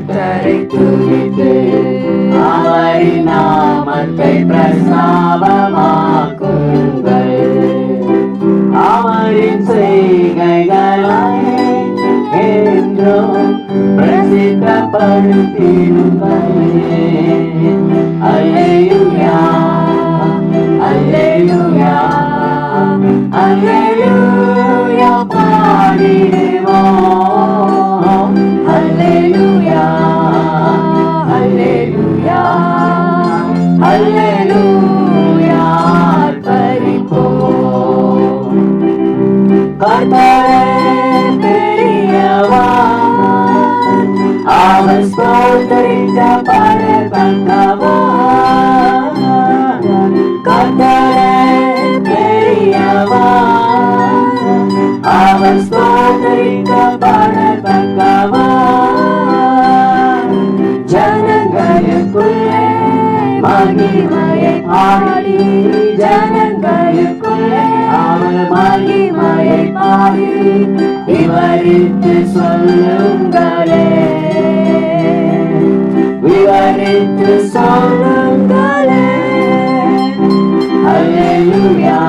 கர்த்தரை துதித்து அவரின் நாமத்தை பிரசாபமாக்குங்கள் அவரின் செய்கைகளை என்றும் பிரசித்தப்படுத்திடுங்கள். அல்லேலூயா அல்லேலூயா அல்லேலூயா பாடிடுவோம் करता है तेरी आवाज़ आवाज़ बोलते का पारे बंगावा करता है तेरी का पारे बंगावा जनगय कुले मागी माये आड़ी जनगय कुले பாடி விவரித்து சொல்லுங்களே. விவரித்து சொல்லுங்களே. அல்லேலூயா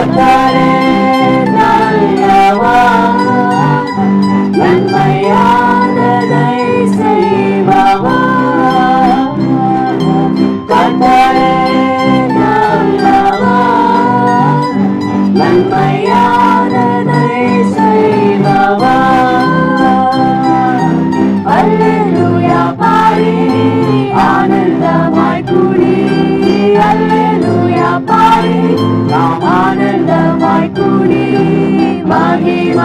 கர்த்தரே நல்லவர்